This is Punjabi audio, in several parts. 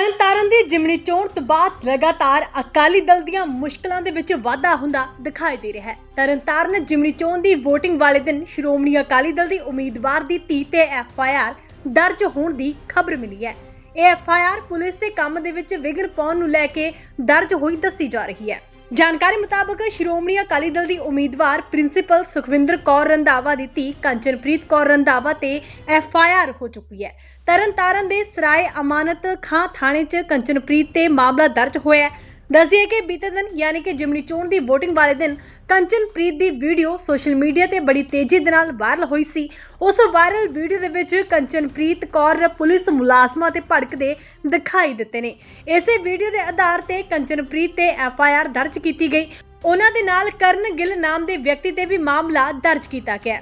ਤਰਨਤਾਰਨ ਦੀ ਜਿਮਣੀ ਚੋਣ ਤੋਂ ਬਾਅਦ ਲਗਾਤਾਰ ਅਕਾਲੀ ਦਲ ਦੀਆਂ ਮੁਸ਼ਕਲਾਂ ਦੇ ਵਿੱਚ ਵਾਧਾ ਹੁੰਦਾ ਦਿਖਾਈ ਦੇ ਰਿਹਾ ਹੈ। ਤਰਨਤਾਰਨ ਜਿਮਣੀ ਚੋਣ ਦੀ VOTING ਵਾਲੇ ਦਿਨ ਸ਼੍ਰੋਮਣੀ ਅਕਾਲੀ ਦਲ ਦੀ ਉਮੀਦਵਾਰ ਦੀ ਧੀ ਤੇ ਐਫਆਈਆਰ ਦਰਜ ਹੋਣ ਦੀ ਖਬਰ ਮਿਲੀ ਹੈ। ਇਹ ਐਫਆਈਆਰ ਪੁਲਿਸ ਦੇ ਕੰਮ ਦੇ ਵਿੱਚ ਵਿਗੜ ਪਾਉਣ ਨੂੰ ਲੈ ਕੇ ਦਰਜ ਹੋਈ ਦੱਸੀ ਜਾ ਰਹੀ ਹੈ। ਜਾਣਕਾਰੀ ਮੁਤਾਬਕ ਸ਼੍ਰੋਮਣੀ ਅਕਾਲੀ ਦਲ ਦੀ ਉਮੀਦਵਾਰ ਪ੍ਰਿੰਸੀਪਲ ਸੁਖਵਿੰਦਰ ਕੌਰ ਰੰਧਾਵਾ ਦੀ ਧੀ ਕੰਚਨਪ੍ਰੀਤ ਕੌਰ ਰੰਧਾਵਾ ਤੇ ਐਫ ਆਈ ਆਰ ਹੋ ਚੁੱਕੀ ਹੈ। ਤਰਨਤਾਰਨ ਦੇ ਸਰਾਏ ਅਮਾਨਤ ਖਾਂ ਥਾਣੇ 'ਚ ਕੰਚਨਪ੍ਰੀਤ ਤੇ ਮਾਮਲਾ ਦਰਜ ਹੋਇਆ ਹੈ। ਦੱਸਦੀਏ ਕਿ ਬੀਤੇ ਦਿਨ ਯਾਨੀ ਕਿ ਜਿਮਨੀ ਚੋਣ ਦੀ VOTING ਵਾਲੇ ਦਿਨ ਕੰਚਨਪ੍ਰੀਤ ਦੀ ਵੀਡੀਓ ਸੋਸ਼ਲ ਮੀਡੀਆ ਤੇ ਬੜੀ ਤੇਜ਼ੀ ਦੇ ਨਾਲ ਵਾਇਰਲ ਹੋਈ ਸੀ। ਉਸ ਵਾਇਰਲ ਵੀਡੀਓ ਦੇ ਵਿੱਚ ਕੰਚਨਪ੍ਰੀਤ ਕੌਰ ਪੁਲਿਸ ਮੁਲਾਜ਼ਮਾਂ ਤੇ ਭੜਕਦੇ ਦਿਖਾਈ ਦਿੱਤੇ ਨੇ। ਇਸੇ ਵੀਡੀਓ ਦੇ ਆਧਾਰ ਤੇ ਕੰਚਨਪ੍ਰੀਤ ਤੇ ਐਫ ਆਈ ਆਰ ਦਰਜ ਕੀਤੀ ਗਈ। ਉਹਨਾਂ ਦੇ ਨਾਲ ਕਰਨ ਗਿੱਲ ਨਾਮ ਦੇ ਵਿਅਕਤੀ ਤੇ ਵੀ ਮਾਮਲਾ ਦਰਜ ਕੀਤਾ ਗਿਆ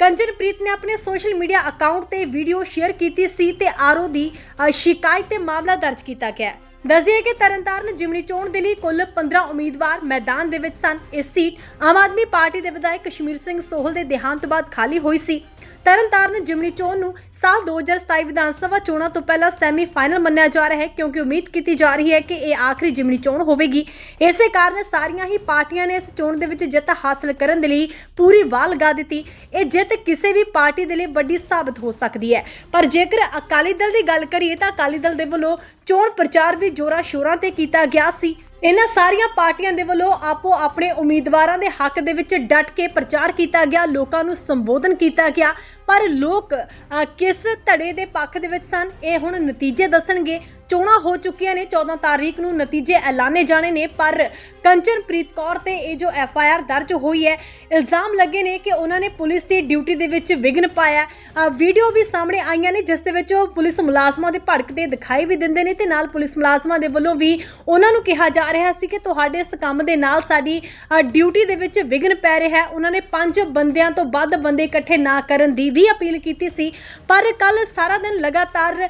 ਕੰਚਨਪ੍ਰੀਤ ਨੇ ਆਪਣੇ ਸੋਸ਼ਲ ਮੀਡੀਆ ਅਕਾਊਂਟ ਤੇ ਵੀਡੀਓ ਸ਼ੇਅਰ ਕੀਤੀ ਸੀ ਤੇ ਆਰੋ ਦੀ ਸ਼ਿਕਾਇਤ ਤੇ ਮਾਮਲਾ ਦਰਜ ਕੀਤਾ ਗਿਆ ਦੱਸਦੀਏ ਕਿ ਤਰਨਤਾਰਨ ਜਿਮਨੀ ਚੋਣ ਦੇ ਲਈ ਕੁੱਲ 15 ਉਮੀਦਵਾਰ ਮੈਦਾਨ ਦੇ ਵਿੱਚ ਸਨ। ਇਸ ਸੀਟ ਆਮ ਆਦਮੀ ਪਾਰਟੀ ਦੇ ਵਿਧਾਇਕ ਕਸ਼ਮੀਰ ਸਿੰਘ ਸੋਹਲ ਦੇ ਦੇਹਾਂਤ ਤੋਂ ਬਾਅਦ ਖਾਲੀ ਹੋਈ ਸੀ। ਤਰਨਤਾਰਨ ਜਿਮਨੀ ਚੋਣ ਨੂੰ ਸਾਲ 2027 ਵਿਧਾਨ ਸਭਾ ਚੋਣਾਂ ਤੋਂ ਪਹਿਲਾਂ ਸੈਮੀ ਫਾਈਨਲ ਮੰਨਿਆ ਜਾ ਰਿਹਾ ਹੈ, ਕਿਉਂਕਿ ਉਮੀਦ ਕੀਤੀ ਜਾ ਰਹੀ ਹੈ ਕਿ ਇਹ ਆਖਰੀ ਜਿਮਨੀ ਚੋਣ ਹੋਵੇਗੀ। ਇਸੇ ਕਾਰਨ ਸਾਰੀਆਂ ਹੀ ਪਾਰਟੀਆਂ ਨੇ ਇਸ ਚੋਣ ਦੇ ਵਿੱਚ ਜਿੱਤ ਹਾਸਲ ਕਰਨ ਦੇ ਲਈ ਪੂਰੀ ਵਾਹ ਲਗਾ ਦਿੱਤੀ। ਇਹ ਜਿੱਤ ਕਿਸੇ ਵੀ ਪਾਰਟੀ ਦੇ ਲਈ ਵੱਡੀ ਸਾਬਤ ਹੋ ਸਕਦੀ ਹੈ। ਪਰ ਜੇਕਰ ਅਕਾਲੀ ਦਲ ਦੀ ਗੱਲ ਕਰੀਏ ਤਾਂ ਅਕਾਲੀ ਦਲ ਦੇ ਵੱਲੋਂ ਚੋਣ ਪ੍ਰਚਾਰ ਵੀ ਜੋਰਾਂ ਸ਼ੋਰਾਂ ਤੇ ਕੀਤਾ ਗਿਆ ਸੀ। ਇਹਨਾਂ ਸਾਰੀਆਂ ਪਾਰਟੀਆਂ ਦੇ ਵੱਲੋਂ ਆਪੋ ਆਪਣੇ ਉਮੀਦਵਾਰਾਂ ਦੇ ਹੱਕ ਦੇ ਵਿੱਚ ਡਟ ਕੇ ਪ੍ਰਚਾਰ ਕੀਤਾ ਗਿਆ ਲੋਕਾਂ ਨੂੰ ਸੰਬੋਧਨ ਕੀਤਾ ਗਿਆ ਪਰ ਲੋਕ ਅ, ਕਿਸ ਧੜੇ ਦੇ ਪੱਖ ਦੇ ਵਿੱਚ ਸਨ ਇਹ ਹੁਣ ਨਤੀਜੇ ਦੱਸਣਗੇ। ਚੋਣਾਂ ਹੋ ਚੁੱਕੀਆਂ ਨੇ। 14 ਤਾਰੀਖ ਨੂੰ ਨਤੀਜੇ ਐਲਾਨੇ ਜਾਣੇ ਨੇ, ਪਰ ਕੰਚਨਪ੍ਰੀਤ ਕੌਰ ਤੇ ਇਹ ਜੋ ਐਫ ਆਈ ਆਰ ਦਰਜ ਹੋਈ ਹੈ, ਇਲਜ਼ਾਮ ਲੱਗੇ ਨੇ ਕਿ ਉਹਨਾਂ ਨੇ ਪੁਲਿਸ ਦੀ ਡਿਊਟੀ ਦੇ ਵਿੱਚ ਵਿਘਨ ਪਾਇਆ ਵੀਡੀਓ ਵੀ ਸਾਹਮਣੇ ਆਈਆਂ ਨੇ, ਜਿਸ ਦੇ ਵਿੱਚ ਉਹ ਪੁਲਿਸ ਮੁਲਾਜ਼ਮਾਂ ਦੇ ਭੜਕਦੇ ਦਿਖਾਈ ਵੀ ਦਿੰਦੇ ਨੇ ਤੇ ਨਾਲ ਪੁਲਿਸ ਮੁਲਾਜ਼ਮਾਂ ਦੇ ਵੱਲੋਂ ਵੀ ਉਹਨਾਂ ਨੂੰ ਕਿਹਾ ਜਾ ਰਿਹਾ ਸੀ ਕਿ ਤੁਹਾਡੇ ਇਸ ਕੰਮ ਦੇ ਨਾਲ ਸਾਡੀ ਡਿਊਟੀ ਦੇ ਵਿੱਚ ਵਿਘਨ ਪੈ ਰਿਹਾ ਹੈ। ਉਹਨਾਂ ਨੇ ਪੰਜ ਬੰਦਿਆਂ ਤੋਂ ਵੱਧ ਬੰਦੇ ਇਕੱਠੇ ਨਾ ਕਰਨ ਦੀ ਵੀ ਅਪੀਲ ਕੀਤੀ ਸੀ। ਪਰ ਕੱਲ ਸਾਰਾ ਦਿਨ ਲਗਾਤਾਰ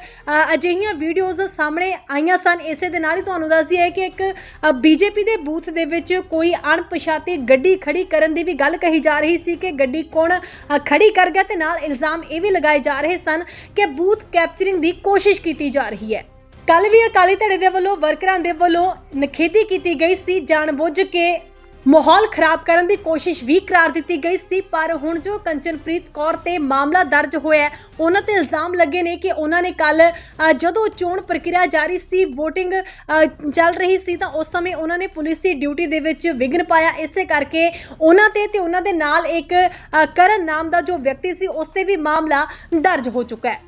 ਅਜਿਹੀਆਂ ਵੀਡੀਓਜ਼ ਸਾਹਮਣੇ ਆਈਆਂ ਸਨ। ਇਸੇ ਦੇ ਨਾਲ ਹੀ ਤੁਹਾਨੂੰ ਦੱਸ ਦਈਏ ਕਿ ਇੱਕ ਬੀਜੇਪੀ ਦੇ ਬੂਥ ਦੇ ਵਿੱਚ ਕੋਈ ਅਣਪਛਾਤੀ ਗੱਡੀ ਖੜੀ ਕਰਨ ਦੀ ਵੀ ਗੱਲ ਕਹੀ ਜਾ ਰਹੀ ਸੀ ਕਿ ਗੱਡੀ ਕੌਣ ਖੜੀ ਕਰ ਗਿਆ ਤੇ ਨਾਲ ਇਲਜ਼ਾਮ ਇਹ ਵੀ ਲਗਾਏ ਜਾ ਰਹੇ ਸਨ ਕਿ ਬੂਥ ਕੈਪਚਰਿੰਗ ਦੀ ਕੋਸ਼ਿਸ਼ ਕੀਤੀ ਜਾ ਰਹੀ ਹੈ। ਕੱਲ ਵੀ ਅਕਾਲੀ ਧੜੇ ਦੇ ਵੱਲੋਂ, ਵਰਕਰਾਂ ਦੇ ਵੱਲੋਂ ਨਖੇਦੀ ਕੀਤੀ ਗਈ ਸੀ। ਜਾਣਬੁੱਝ ਕੇ ਮਾਹੌਲ ਖਰਾਬ ਕਰਨ ਦੀ ਕੋਸ਼ਿਸ਼ ਵੀ ਕਰਾਰ ਦਿੱਤੀ ਗਈ ਸੀ, ਪਰ ਹੁਣ ਜੋ ਕੰਚਨਪ੍ਰੀਤ ਕੌਰ ਤੇ ਮਾਮਲਾ ਦਰਜ ਹੋਇਆ ਉਹਨਾਂ ਤੇ ਇਲਜ਼ਾਮ ਲੱਗੇ ਨੇ ਕਿ ਉਹਨਾਂ ਨੇ ਕੱਲ ਜਦੋਂ ਚੋਣ ਪ੍ਰਕਿਰਿਆ ਜਾਰੀ ਸੀ VOTING ਚੱਲ ਰਹੀ ਸੀ ਤਾਂ ਉਸ ਸਮੇਂ ਉਹਨਾਂ ਨੇ ਪੁਲਿਸ ਦੀ ਡਿਊਟੀ ਦੇ ਵਿੱਚ ਵਿਘਨ ਪਾਇਆ। ਇਸੇ ਕਰਕੇ ਉਹਨਾਂ ਤੇ ਤੇ ਉਹਨਾਂ ਦੇ ਨਾਲ ਇੱਕ ਕਰਨ ਨਾਮ ਦਾ ਜੋ ਵਿਅਕਤੀ ਸੀ, ਉਸ ਤੇ ਵੀ ਮਾਮਲਾ ਦਰਜ ਹੋ ਚੁੱਕਾ ਹੈ।